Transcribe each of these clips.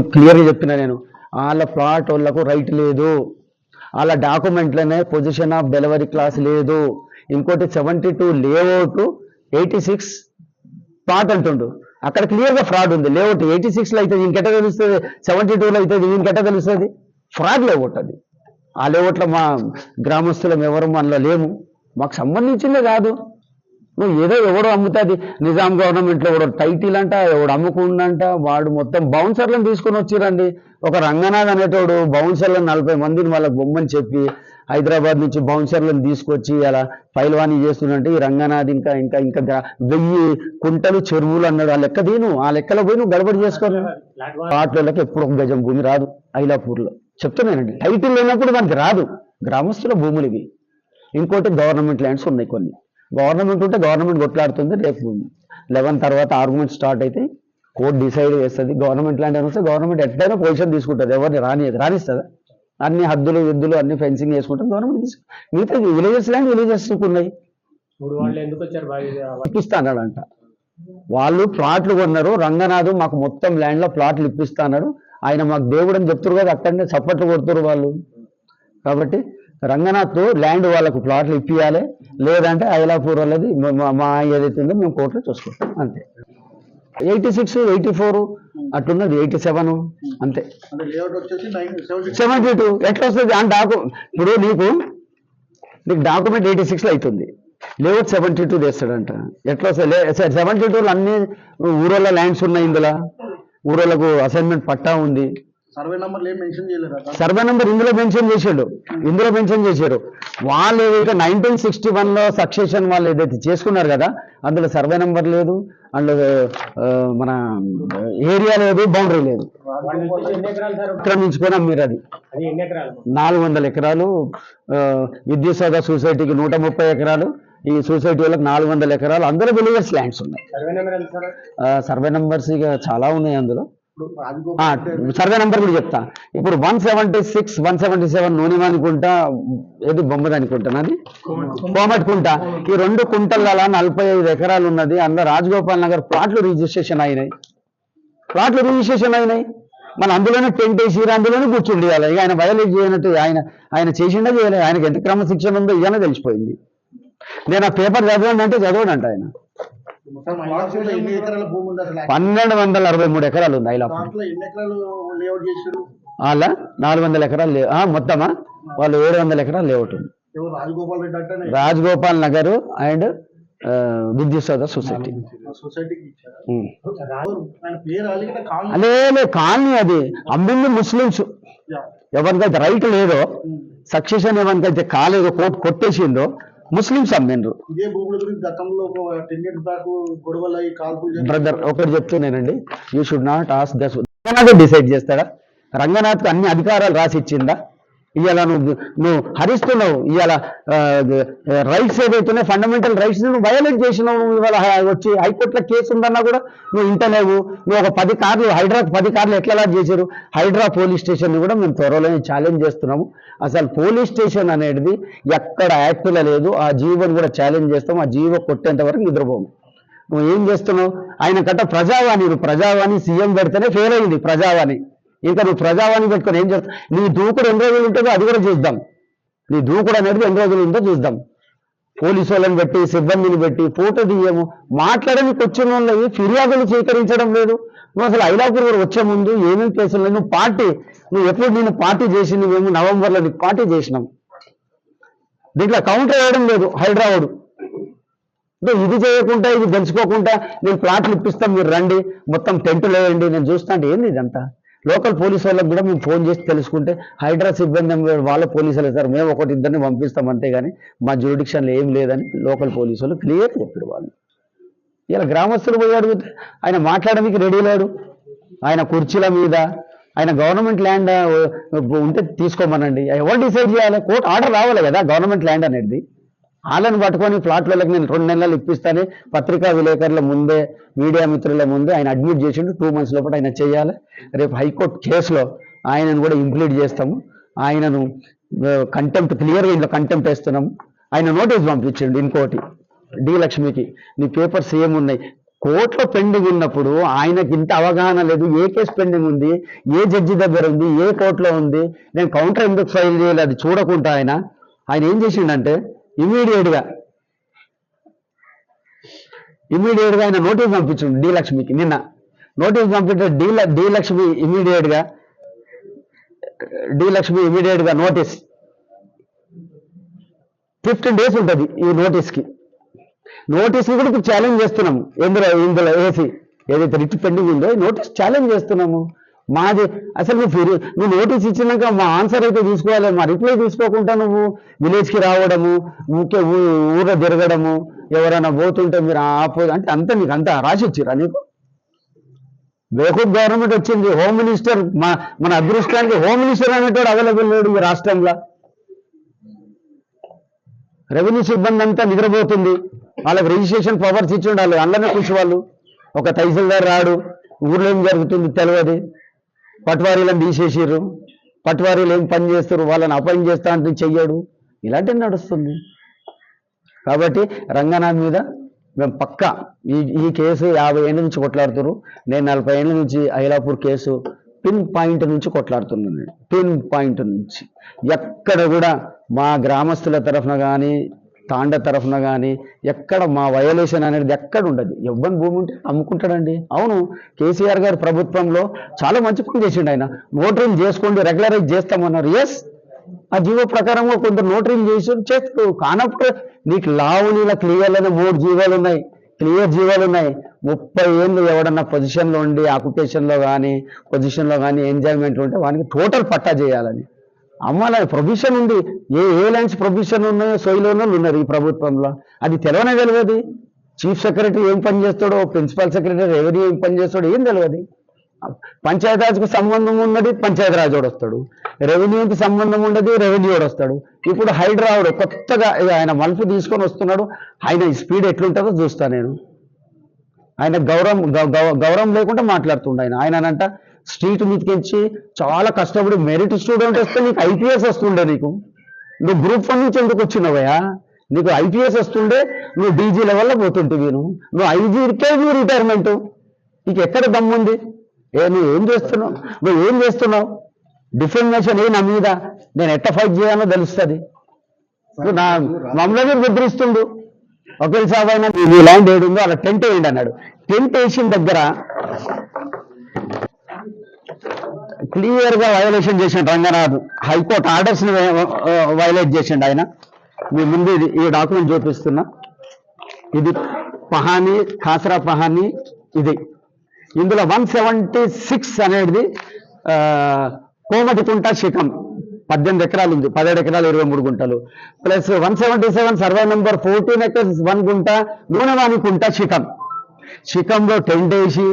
క్లియర్గా చెప్తున్నా నేను వాళ్ళ ఫ్లాట్ వాళ్ళకు రైట్ లేదు. వాళ్ళ డాక్యుమెంట్లోనే పొజిషన్ ఆఫ్ డెలివరీ క్లాస్ లేదు. ఇంకోటి seventy two layout eighty six plot అంటుండు. అక్కడ క్లియర్గా ఫ్రాడ్ ఉంది. లేఅవుట్ ఎయిటీ సిక్స్లో అవుతుంది ఇంకెట్ట తెలుస్తుంది? సెవెంటీ టూలో అవుతుంది ఇంకెట్ట తెలుస్తుంది? ఫ్రాడ్ లేఅవుట్ అది. ఆ లేఅవుట్లో మా గ్రామస్తులం ఎవరు మనలో లేము. మాకు సంబంధించిందే కాదు. నువ్వు ఏదో ఎవడో అమ్ముతుంది. నిజాం గవర్నమెంట్లో ఎవడో టైటిల్ అంట ఎవడు అమ్ముకుండంట వాడు మొత్తం బౌన్సర్లను తీసుకొని వచ్చిరండి. ఒక రంగనాథ్ అనేటోడు బౌన్సర్లను నలభై మందిని వాళ్ళకి బొమ్మని చెప్పి హైదరాబాద్ నుంచి బౌన్సర్లను తీసుకొచ్చి అలా పైల్వాణి చేస్తున్నట్టు ఈ రంగనాథ్ ఇంకా ఇంకా ఇంకా వెయ్యి కుంటలు చెరువులు అన్నాడు. ఆ లెక్క తీను ఆ లెక్కలో పోయి నువ్వు గడబడి చేసుకోను. పాటలకి ఎప్పుడు ఒక గజం భూమి రాదు ఐలాపూర్లో. చెప్తున్నానండి టైటిల్ లేనప్పుడు మనకి రాదు. గ్రామస్తుల భూములు ఇవి. ఇంకోటి గవర్నమెంట్ ల్యాండ్స్ ఉన్నాయి కొన్ని. గవర్నమెంట్ ఉంటే గవర్నమెంట్ కొట్లాడుతుంది రేపు లెవెన్ తర్వాత ఆర్గ్యుమెంట్ స్టార్ట్ అయితే కోర్టు డిసైడ్ చేస్తుంది. గవర్నమెంట్ అని వస్తే గవర్నమెంట్ ఎట్లయినా పొజిషన్ తీసుకుంటుంది. ఎవరిని రాని రానిస్తుందా? అన్ని హద్దులు విద్దులు అన్ని ఫెన్సింగ్ చేసుకుంటాం గవర్నమెంట్ తీసుకు మిగతా విలేజెస్ ల్యాండ్ విలేజెస్ ఉన్నాయి. ఇప్పిస్తానంట వాళ్ళు ప్లాట్లు కొన్నారు. రంగనాథ్ మాకు మొత్తం ల్యాండ్లో ప్లాట్లు ఇప్పిస్తాడు ఆయన మాకు దేవుడు అని చెప్తారు కదా అక్కడనే చప్పట్లు కొడుతురు వాళ్ళు. కాబట్టి రంగనాథ్ ల్యాండ్ వాళ్ళకు ప్లాట్లు ఇప్పియాలి. లేదంటే ఐలాపూర్ వాళ్ళది మా- ఏదైతే ఉందో మేము కోర్టులో చూసుకుంటాం. అంతే. ఎయిటీ సిక్స్ ఎయిటీ ఫోర్ అట్టున్నది ఎయిటీ సెవెన్ అంతే. సెవెంటీ టూ ఎట్లా వస్తుంది? ఆ డాకు ఇప్పుడు నీకు నీకు డాక్యుమెంట్ ఎయిటీ సిక్స్లో అవుతుంది లేఅవుట్ సెవెంటీ టూ తెస్తాడంట. ఎట్లా వస్తుంది? సెవెంటీ టూలో అన్ని ఊరోళ్ళ ల్యాండ్స్ ఉన్నాయి ఇందులో. ఊరోళ్ళకు అసైన్మెంట్ పట్టా ఉంది. సర్వే నెంబర్లు ఏం మెన్షన్ చేయలేదు అక్కడ సర్వే నెంబర్ ఇందులో మెన్షన్ చేసాడు ఇందులో మెన్షన్ చేశారు. వాళ్ళు ఏదైతే నైన్టీన్ సిక్స్టీ వన్లో సక్సెషన్ వాళ్ళు ఏదైతే చేసుకున్నారు కదా అందులో సర్వే నెంబర్ లేదు ఆ, మన ఏరియా లేదు బౌండరీ లేదు. ఆక్రమించుకొని అమ్మారు అది. అది ఎన్ని ఎకరాలు? నాలుగు వందల ఎకరాలు విద్యుత్ సౌధ సొసైటీకి నూట ముప్పై ఎకరాలు ఈ సొసైటీ వాళ్ళకి నాలుగు వందల ఎకరాలు అందులో విలేజర్స్ ల్యాండ్స్ ఉన్నాయి. సర్వే నెంబర్స్ ఇక చాలా ఉన్నాయి అందులో. సర్వే నెంబర్ కూడా చెప్తా. ఇప్పుడు one seventy six one seventy seven నూనె అనుకుంటా ఏది బొమ్మది అనుకుంటాను అది కోమటికుంట ఈ రెండు కుంటల నలభై ఐదు ఎకరాలు ఉన్నది. అందులో రాజగోపాల్ నగర్ ప్లాట్లు రిజిస్ట్రేషన్ అయినాయి. ప్లాట్లు రిజిస్ట్రేషన్ అయినాయి. మన అందులోనే టెంట్ వేసి అందులోనే కూర్చుండి ఇక ఆయన వయలేట్ చేయనట్టు ఆయన ఆయన చేసిండే చేయలేదు ఆయనకి ఎంత క్రమశిక్షణ ఉందో ఇవన్నీ తెలిసిపోయింది. నేను ఆ పేపర్ చదవండి అంటే చదవడంట ఆయన. పన్నెండు వందల అరవై మూడు ఎకరాలు ఉంది చేసారు వాళ్ళ నాలుగు వందల ఎకరాలు మొత్తమా? వాళ్ళు ఏడు వందల ఎకరాలు లేఅవుట్. ఉంది ఎవరు రాజగోపాల్ రెడ్డి అంటేనే? రాజగోపాల్ నగర్ అండ్ విద్యుత్ సౌద సొసైటీ. సొసైటీకి ఇచ్చారు. ఉమ్. ఎవరు? ఆయన పేరు అలిగిన కాలనీ. అదే లే, కాలనీ అది. అమ్మింది ముస్లిమ్స్. ఎవరికైతే రైట్ లేదో సక్సెషన్ ఎవరికైతే కాలేదో కోర్టు కొట్టేసిందో ముస్లిమ్స్ అమ్మిండ్రు ఇదే భూముల గురించి గతంలో ఒక టెన్ ఇయర్స్ బ్యాక్ గొడవలు అయ్యి కాల్పులు బ్రదర్ ఒకటి చెప్తున్నానండి. You should not ask this Ranganath decide చేస్తాడా? రంగనాథ్కి అన్ని అధికారాలు రాసి ఇచ్చిందా? ఇవాళ నువ్వు నువ్వు హరిస్తున్నావు. ఇవాళ రైట్స్ ఏదైతున్నాయి ఫండమెంటల్ రైట్స్ నువ్వు వయలేట్ చేసినావు నువ్వు ఇవాళ వచ్చి హైకోర్టులో కేసు ఉందన్నా కూడా నువ్వు ఇంటలేవు. నువ్వు ఒక పది కార్లు హైడ్రా పది కార్లు ఎట్లా చేశారు? హైడ్రా పోలీస్ స్టేషన్ కూడా మేము త్వరలోనే ఛాలెంజ్ చేస్తున్నాము. అసలు పోలీస్ స్టేషన్ అనేది ఎక్కడ యాక్టులో లేదు. ఆ జీవోని కూడా ఛాలెంజ్ చేస్తాం ఆ జీవో కొట్టేంత వరకు నిద్రపోము. నువ్వు ఏం చేస్తున్నావు? ఆయన కట్ట ప్రజావాణి ప్రజావాణి సీఎం పెడితేనే ఫెయిల్ అయింది ప్రజావాణి. ఇంకా నువ్వు ప్రజావాణి పెట్టుకొని ఏం చేస్తావు? నీ దూకుడు ఎన్ని రోజులు ఉంటుందో అది కూడా చూద్దాం. నీ దూకుడు అనేది ఎన్ని రోజులు ఉందో చూద్దాం. పోలీసు వాళ్ళని పెట్టి సిబ్బందిని పెట్టి ఫోటో తీయము మాట్లాడడానికి వచ్చిన వాళ్ళవి ఫిర్యాదులు స్వీకరించడం లేదు. నువ్వు అసలు ఐలాపూర్ గారు వచ్చే ముందు ఏమేమి కేసులు నువ్వు పార్టీ నువ్వు ఎప్పుడు నేను పార్టీ చేసి నువ్వేమో నవంబర్లో నీకు పార్టీ చేసినాం. దీంట్లో కౌంటర్ వేయడం లేదు హైదరాబాద్ అంటే ఇది చేయకుండా ఇది గెలుచుకోకుండా నేను ప్లాట్లు ఇప్పిస్తాం మీరు రండి. మొత్తం టెంట్లు వేయండి నేను చూస్తా అంటే ఏంది ఇదంతా? లోకల్ పోలీసు వాళ్ళకి కూడా మేము ఫోన్ చేసి తెలుసుకుంటే హైడ్రా సిబ్బంది వాళ్ళ పోలీసులు సార్ మేము ఒకటి ఇద్దరిని పంపిస్తాం అంతేగాని మా జ్యూడిక్షన్లో ఏం లేదని లోకల్ పోలీసు వాళ్ళు క్లియర్ చెప్పారు వాళ్ళు. ఇలా గ్రామస్తులు పోయి అడిగితే ఆయన మాట్లాడడానికి రెడీ లేడు. ఆయన కుర్చీల మీద ఆయన గవర్నమెంట్ ల్యాండ్ ఉంటే తీసుకోమనండి. ఎవరు డిసైడ్ చేయాలి? కోర్టు ఆర్డర్ రావాలి కదా గవర్నమెంట్ ల్యాండ్ అనేది. వాళ్ళని పట్టుకొని ప్లాట్లకు నేను రెండు నెలలు ఇప్పిస్తానే. పత్రికా విలేకరుల ముందే మీడియా మిత్రుల ముందే ఆయన అడ్మిట్ చేసిండు. టూ మంత్స్ లోపల ఆయన చేయాలి. రేపు హైకోర్టు కేసులో ఆయనను కూడా ఇంప్లీట్ చేస్తాము. ఆయనను కంటెంప్ట్ క్లియర్గా ఇంట్లో కంటెంప్ట్ వేస్తున్నాము. ఆయన నోటీస్ పంపించండి ఇంకోటి డి లక్ష్మికి. నీ పేపర్స్ ఏమున్నాయి కోర్టులో పెండింగ్ ఉన్నప్పుడు ఆయనకి ఇంత అవగాహన లేదు. ఏ కేసు పెండింగ్ ఉంది? ఏ జడ్జి దగ్గర ఉంది? ఏ కోర్టులో ఉంది? నేను కౌంటర్ ఎందుకు ఫైల్ చేయాలి? అది చూడకుండా ఆయన. ఆయన ఏం చేసిండంటే ఇమీడియట్గా ఇమీడియట్గా ఆయన నోటీస్ పంపించండి డి లక్ష్మికి నిన్న. నోటీస్ పంపించే డి డి లక్ష్మి ఇమీడియట్గా డి లక్ష్మి ఇమీడియట్గా నోటీస్ ఫిఫ్టీన్ డేస్ ఉంటుంది ఈ నోటీస్కి నోటీస్ కూడా ఇప్పుడు ఛాలెంజ్ చేస్తున్నాము. ఎందులో ఇందులో వేసి ఏదైతే రిట్ పెండింగ్ ఉందో నోటీస్ ఛాలెంజ్ చేస్తున్నాము. మాది అసలు నువ్వు ఫిర్యా నువ్వు నోటీస్ ఇచ్చినాక మా ఆన్సర్ అయితే తీసుకోవాలి. మా రిప్లై తీసుకోకుండా నువ్వు విలేజ్కి రావడము ముఖ్య ఊ- ఊర్లో తిరగడము ఎవరైనా పోతుంటే మీరు ఆపో అంటే అంత నీకు అంత రాసి ఇచ్చిరా నీకు? బేకూప్ గవర్నమెంట్ వచ్చింది హోమ్ మినిస్టర్ మా మన అదృష్టానికి హోమ్ మినిస్టర్ అనేటోడు అవైలబుల్ లేడు ఈ రాష్ట్రంలో. రెవెన్యూ సిబ్బంది అంతా నిద్రపోతుంది. వాళ్ళకి రిజిస్ట్రేషన్ పవర్స్ ఇచ్చి ఉండాలి. అందులోనే కూర్చోవాళ్ళు ఒక తహసీల్దార్ రాడు. ఊర్లో ఏం జరుగుతుంది? తెలియదు. పట్వారీలను తీసేసిర్రు. పట్వారీలు ఏం పని చేస్తారు వాళ్ళని అపాయింట్ చేస్తా అంటే చెయ్యడు. ఇలాంటివి నడుస్తుంది. కాబట్టి రంగనాథ్ మీద మేము పక్క ఈ ఈ కేసు యాభై ఏళ్ళ నుంచి కొట్లాడుతున్నారు నేను నలభై ఏళ్ళ నుంచి ఐలాపూర్ కేసు పిన్ పాయింట్ నుంచి కొట్లాడుతున్నాను పిన్ పాయింట్ నుంచి. ఎక్కడ కూడా మా గ్రామస్తుల తరఫున కానీ తాండ తరఫున కానీ ఎక్కడ మా వయలేషన్ అనేది ఎక్కడ ఉండదు. ఎవ్వని భూమి ఉంటే అమ్ముకుంటాడండి. అవును కేసీఆర్ గారి ప్రభుత్వంలో చాలా మంచి పని చేసిండు ఆయన. నోటరీలు చేసుకోండి రెగ్యులరైజ్ చేస్తామన్నారు. ఎస్ ఆ జీవో ప్రకారంగా కొంత నోటరీలు చేసి చేస్తూ కానప్పుడు నీకు లావునీల క్లియర్లోనే మూడు జీవాలు ఉన్నాయి. క్లియర్ జీవాలు ఉన్నాయి. ముప్పై ఏళ్ళు ఎవడన్నా పొజిషన్లో ఉండి ఆక్యుపేషన్లో కానీ పొజిషన్లో కానీ ఎంజాయ్మెంట్ ఉంటే వానికి టోటల్ పట్టా చేయాలని. అమ్మాలని ప్రొవిషన్ ఉంది. ఏ ఏ లైన్స్ ప్రొవిషన్ ఉన్నాయో సొయ్యలోనూ ఉన్నారు ఈ ప్రభుత్వంలో. అది తెలవనే తెలియదు చీఫ్ సెక్రటరీ ఏం పని చేస్తాడో ప్రిన్సిపల్ సెక్రటరీ రెవెన్యూ ఏం పని చేస్తాడో ఏం తెలియదు పంచాయతీరాజ్కు సంబంధం ఉన్నది పంచాయతీరాజ్ వాడు వస్తాడు. రెవెన్యూకి సంబంధం ఉండదు రెవెన్యూ వాడు వస్తాడు. ఇప్పుడు హైడ్రావుడు కొత్తగా ఆయన మలుపు తీసుకొని వస్తున్నాడు. ఆయన స్పీడ్ ఎట్లుంటుందో చూస్తా నేను. ఆయన గౌరవం గౌరవం లేకుండా మాట్లాడుతుండ ఆయన. ఆయనంట స్ట్రీట్ మీదకించి చాలా కష్టపడి మెరిట్ స్టూడెంట్ వస్తే నీకు ఐపీఎస్ వస్తుండే నీకు. నువ్వు గ్రూప్ వన్ నుంచి ఎందుకు వచ్చినవయా నీకు ఐపీఎస్ వస్తుండే నువ్వు డీజీ లెవెల్లో పోతుంటివి నువ్వు నువ్వు ఐజీకే నువ్వు రిటైర్మెంట్. నీకు ఎక్కడ దమ్ముంది? ఏ నువ్వు ఏం చేస్తున్నావు? నువ్వు ఏం చేస్తున్నావు? డిఫర్మేషన్ ఏ నా మీద? నేను ఎట్ట ఫైట్ చేయాలో తెలుస్తుంది. నా మమ్మల్ని బెదిరిస్తుండు. ఒకవేళ సాబ్ అయినా మీ ల్యాండ్ ఏడుందో అలా టెంట్ వేయండి అన్నాడు. టెంట్ వేసిన దగ్గర క్లియర్గా వైలేషన్ చేసిండు రంగనాథ్. హైకోర్టు ఆర్డర్స్ని uh, uh, వైలేట్ చేసిండు ఆయన. మీ ముందు ఇది ఈ డాక్యుమెంట్ చూపిస్తున్నా. ఇది పహాని కాసరా పహాని ఇది. ఇందులో వన్ సెవెంటీ సిక్స్ అనేది కోమటి కుంట శిఖం పద్దెనిమిది ఎకరాలు ఉంది. పదిహేడు ఎకరాలు ఇరవై మూడు గుంటలు. Plus one seventy seven survey number fourteen acres one గుంట నూనెవాణి కుంట శిఖం శిఖంలో టెంట్ వేసి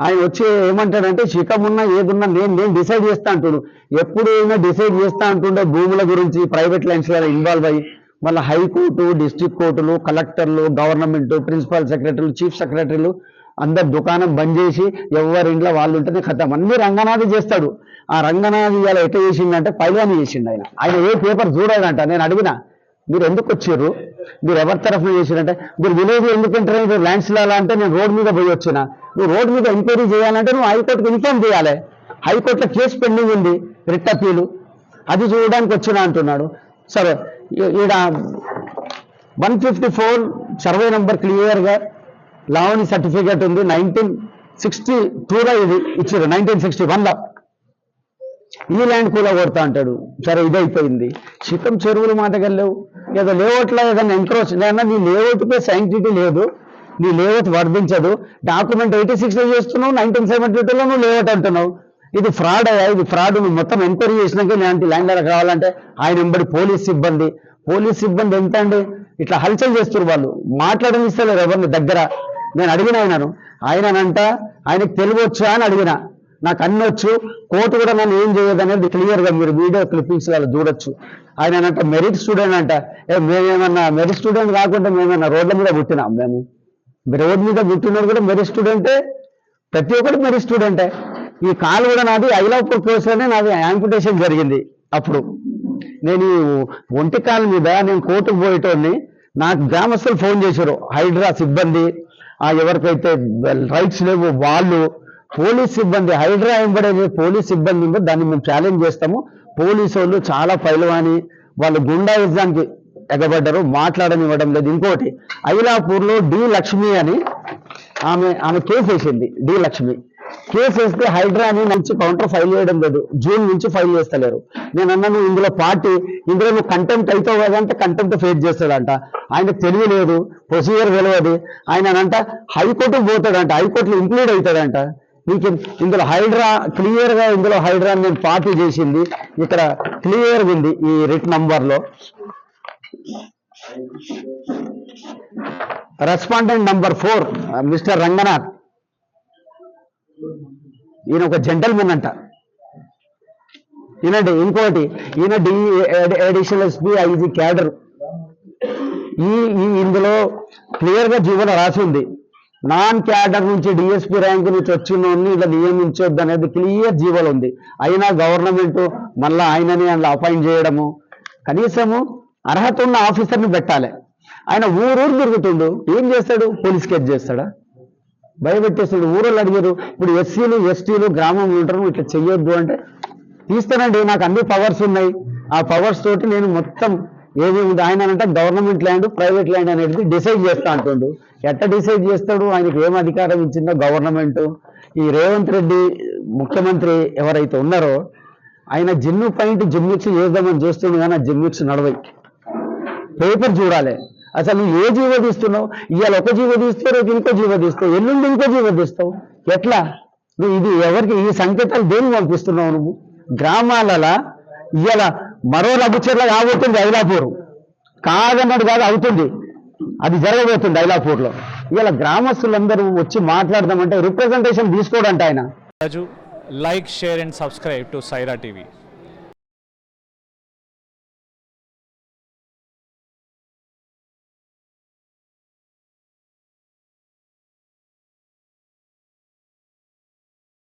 ఆయన వచ్చి ఏమంటాడంటే శిఖం ఏదున్నా నేను నేను డిసైడ్ చేస్తా అంటుడు. ఎప్పుడు ఏమైనా డిసైడ్ చేస్తా అంటుండే భూముల గురించి ప్రైవేట్ లైన్స్ ఇన్వాల్వ్ అయ్యి. మళ్ళీ హైకోర్టు డిస్ట్రిక్ట్ కోర్టులు కలెక్టర్లు గవర్నమెంట్ ప్రిన్సిపల్ సెక్రటరీలు చీఫ్ సెక్రటరీలు అందరు దుకాణం బంద్ చేసి ఎవరి ఇంట్లో వాళ్ళు ఉంటేనే కథం. అన్ని రంగనాథి చేస్తాడు. ఆ రంగనాథి ఇవాళ ఎట్లా చేసిందంటే పైలాని చేసిండు ఆయన. ఆయన ఏ పేపర్ చూడాడంట నేను అడిగినా. మీరు ఎందుకు వచ్చారు? మీరు ఎవరి తరఫున చేసిరంటే మీరు విలేజ్ ఎందుకు ఎంటర్ మీరు ల్యాండ్స్ అలా అంటే నేను రోడ్ మీద పోయి వచ్చిన. నువ్వు రోడ్ మీద ఎంక్వైరీ చేయాలంటే నువ్వు హైకోర్టుకు ఇన్ఫామ్ చేయాలి. హైకోర్టులో కేసు పెండింగ్ ఉంది రిట్ అప్పీలు. అది చూడడానికి వచ్చిన అంటున్నాడు. సరే ఈడ one fifty four survey number క్లియర్గా లావణి సర్టిఫికేట్ ఉంది. నైన్టీన్ సిక్స్టీ టూలో ఇది ఇచ్చారు నైన్టీన్ సిక్స్టీ వన్లో. ఈ ల్యాండ్ కూడా కొడతా అంటాడు. సరే ఇదైపోయింది. చిత్తం చెరువులు మాటకెళ్ళలేవు ఏదో లేఅవుట్లో ఏదైనా ఎంక్రోచ్ లేదా నీ లేఅవుట్పై సైంటిటీ లేదు. నీ లేఅవుట్ వర్ధించదు. డాక్యుమెంట్ ఎయిటీ సిక్స్లో చేస్తున్నావు నైన్టీన్ సెవెంటీ టూలో నువ్వు లేఅవుట్ అంటున్నావు. ఇది ఫ్రాడ్ అయ్యా ఇది ఫ్రాడ్. నువ్వు మొత్తం ఎంక్వైరీ చేసినాక ఇలాంటి ల్యాండ్ అలా కావాలంటే ఆయన వెంబడి పోలీస్ సిబ్బంది. పోలీస్ సిబ్బంది ఎంత అండి? ఇట్లా హల్చల్ చేస్తారు వాళ్ళు. మాట్లాడనిస్తలేరు ఎవరిని దగ్గర. నేను అడిగిన ఆయనను. ఆయనంట ఆయనకు తెలుగు అని అడిగిన. నాకు అన్ని వచ్చు. కోర్టు కూడా నన్ను ఏం చేయదు అనేది క్లియర్గా మీరు వీడియో క్లిప్పింగ్స్ వాళ్ళు చూడొచ్చు. ఆయన అంట మెరిట్ స్టూడెంట్ అంట. ఏ మేమేమన్నా మెరిట్ స్టూడెంట్ కాకుండా మేమన్నా రోడ్ల మీద పుట్టినాం మేము. రోడ్ మీద పుట్టినోడు కూడా మెరిట్ స్టూడెంటే ప్రతి ఒక్కటి మెరిట్ స్టూడెంటే ఈ కాలు కూడా నాది ఐలాపూర్ కోర్సులోనే నాది యాంపిటేషన్ జరిగింది అప్పుడు. నేను ఈ ఒంటి కాలు మీద నేను కోర్టుకు పోయేటోడిని నాకు గ్రామస్తులు ఫోన్ చేశారు. హైడ్రా సిబ్బంది ఆ ఎవరికైతే రైట్స్ లేవు వాళ్ళు పోలీస్ సిబ్బంది హైడ్రా ఎంబడే పోలీస్ సిబ్బంది ఉందో దాన్ని మేము ఛాలెంజ్ చేస్తాము. పోలీసు వాళ్ళు చాలా పైలవాని వాళ్ళు గుండా యుద్ధానికి ఎగబడ్డారు మాట్లాడనివ్వడం లేదు. ఇంకోటి ఐలాపూర్లో డి లక్ష్మి అని ఆమె ఆమె కేసు వేసింది డి లక్ష్మి. కేసు వేస్తే హైడ్రా అని నుంచి కౌంటర్ ఫైల్ చేయడం లేదు. జూన్ నుంచి ఫైల్ చేస్తలేరు. నేను అన్నాను ఇందులో పార్టీ ఇందులో నువ్వు కంటెంప్ట్ అవుతావు కదా అంటే కంటెంప్ట్ ఫేస్ చేస్తాడంట. ఆయనకు తెలివి లేదు ప్రొసీజర్ తెలియదు. ఆయన అంట హైకోర్టుకు పోతాడంట హైకోర్టులో ఇంక్లూడ్ అవుతాడంట. మీకు ఇందులో హైడ్రా క్లియర్గా ఇందులో హైడ్రా నేను పార్టీ చేసింది. ఇక్కడ క్లియర్ ఉంది ఈ రిట్ నంబర్లో. Respondent number four mister Ranganath ఈయన ఒక జెంటల్మెన్ అంట. ఈయనండి ఇంకోటి ఈయన the additional SP IG cadre ఈ ఈ ఇందులో క్లియర్గా జీవన రాసి ఉంది. నాన్ క్యాడర్ నుంచి డిఎస్పీ ర్యాంక్ నుంచి వచ్చిన వాడిని ఇలా నియమించొద్దు అనేది క్లియర్ జీవోలు ఉంది. అయినా గవర్నమెంట్ మళ్ళీ ఆయనని అందులో అపాయింట్ చేయడము. కనీసము అర్హత ఉన్న ఆఫీసర్ని పెట్టాలి. ఆయన ఊరూరు తిరుగుతుండు. ఏం చేస్తాడు? పోలీస్ కేసు చేస్తాడా? భయపెట్టేస్తాడు ఊరోళ్ళు అడిగారు ఇప్పుడు ఎస్సీలు ఎస్టీలు గ్రామంలో ఉంటారు ఇట్లా చెయ్యొద్దు అంటే తీస్తానండి నాకు అన్ని పవర్స్ ఉన్నాయి. ఆ పవర్స్ తోటి నేను మొత్తం ఏది ఉంది? ఆయన అంటే గవర్నమెంట్ ల్యాండ్ ప్రైవేట్ ల్యాండ్ అనేది డిసైడ్ చేస్తా అంటుండు. ఎట్ట డిసైడ్ చేస్తాడు? ఆయనకు ఏం అధికారం ఇచ్చిందో గవర్నమెంట్ ఈ రేవంత్ రెడ్డి ముఖ్యమంత్రి ఎవరైతే ఉన్నారో ఆయన జిమ్ము పాయింట్ జిమ్మిక్స్ చేద్దామని చూస్తుంది కానీ ఆ జిమ్మిక్స్ నడవై పేపర్ చూడాలి. అసలు నువ్వు ఏ జీవ తీస్తున్నావు? ఇవాళ ఒక జీవ తీస్తే రేపు ఇంకో జీవ తీస్తావు. ఎల్లుండి ఇంకో జీవ తీస్తావు. ఎట్లా? నువ్వు ఇది ఎవరికి ఈ సంకేతాలు దేనికి పంపిస్తున్నావు నువ్వు? గ్రామాలలా? ఇవాళ మరో లఘుచర్ల కాబోతుంది ఐలాపూర్. కాదన్నట్టు కాదు అవుతుంది. అది జరగబోతుంది ఐలాపూర్లో. ఇవాళ గ్రామస్తులందరూ వచ్చి మాట్లాడదామంటే రిప్రజెంటేషన్ తీసుకోడంట ఆయన. Like share and subscribe to Saira TV